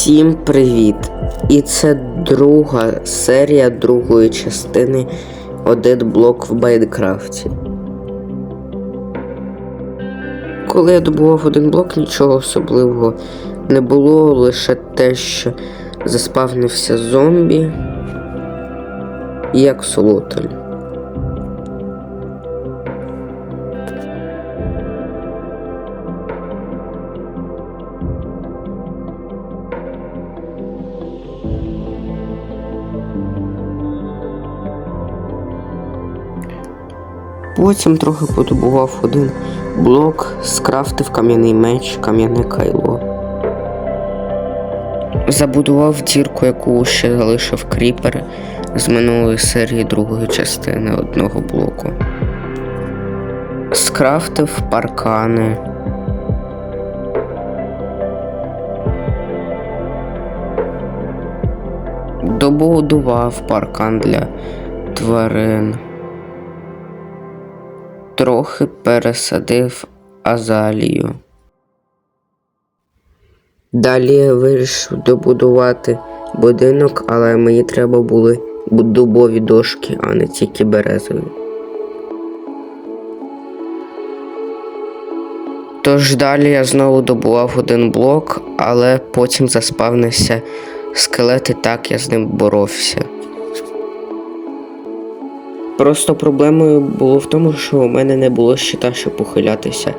Всім привіт! І це друга серія другої частини один блок в Майнкрафті. Коли я добував один блок, нічого особливого не було, лише те, що заспавнився зомбі і аксолотль. Потім трохи подобував один блок, скрафтив кам'яний меч, кам'яне кайло. Забудував дірку, яку ще залишив кріпер з минулої серії другої частини одного блоку. Скрафтив паркани. Добудував паркан для тварин трохи пересадив азалію. Далі я вирішив добудувати будинок, але мені треба були дубові дошки, а не тільки березові. Тож далі я знову добував один блок, але потім заспавнився скелет і так я з ним боровся. Просто проблемою було в тому, що у мене не було щита, щоб похилятися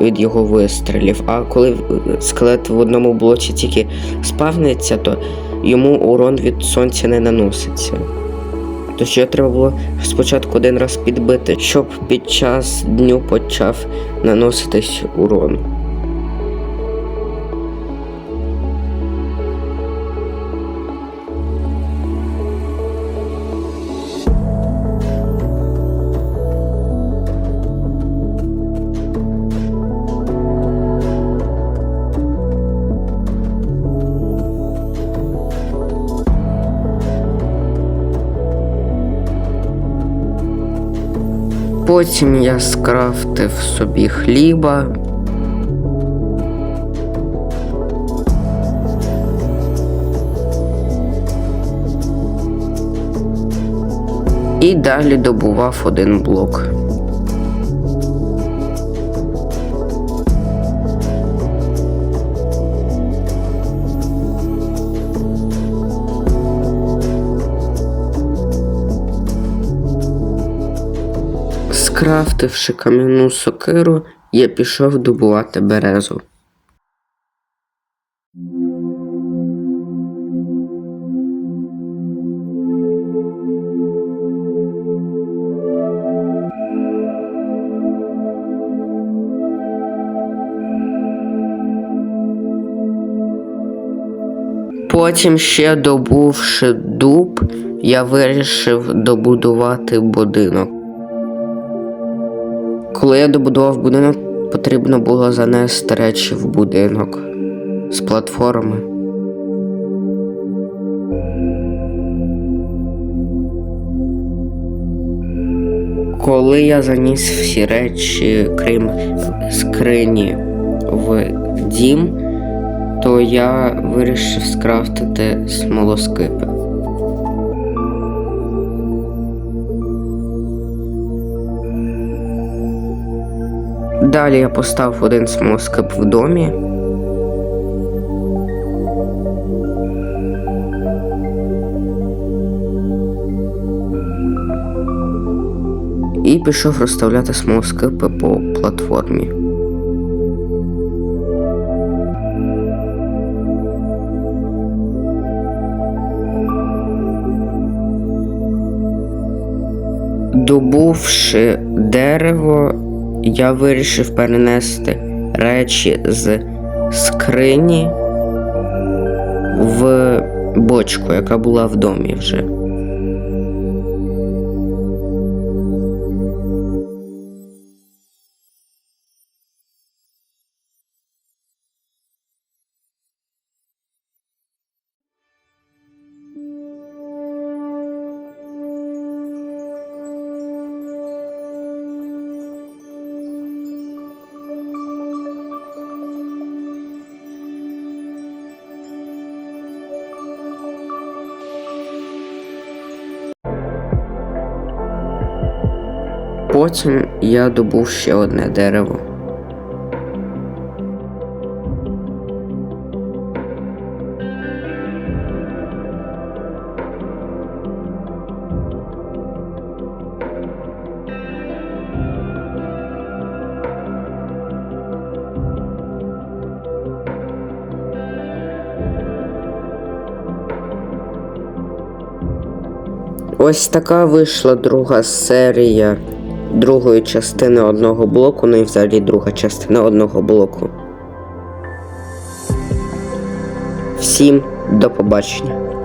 від його вистрілів. А коли скелет в одному блоці тільки спавниться, то йому урон від сонця не наноситься. Тож його треба було спочатку один раз підбити, щоб під час дню почав наноситись урон. Потім я скрафтив собі хліба. І далі добував один блок. Скрафтивши кам'яну сокиру, я пішов добувати березу. Потім ще добувши дуб, я вирішив добудувати будинок. Коли я добудував будинок, потрібно було занести речі в будинок з платформи. Коли я заніс всі речі, крім скрині, в дім, то я вирішив скрафтити смолоскипи. Далі я поставив один смоскип в домі. І пішов розставляти смоскипи по платформі. Добувши дерево, я вирішив перенести речі з скрині в бочку, яка була в домі вже. Потім я добув ще одне дерево. Ось така вийшла друга серія другої частини одного блоку, ну і взагалі друга частина одного блоку. Всім до побачення.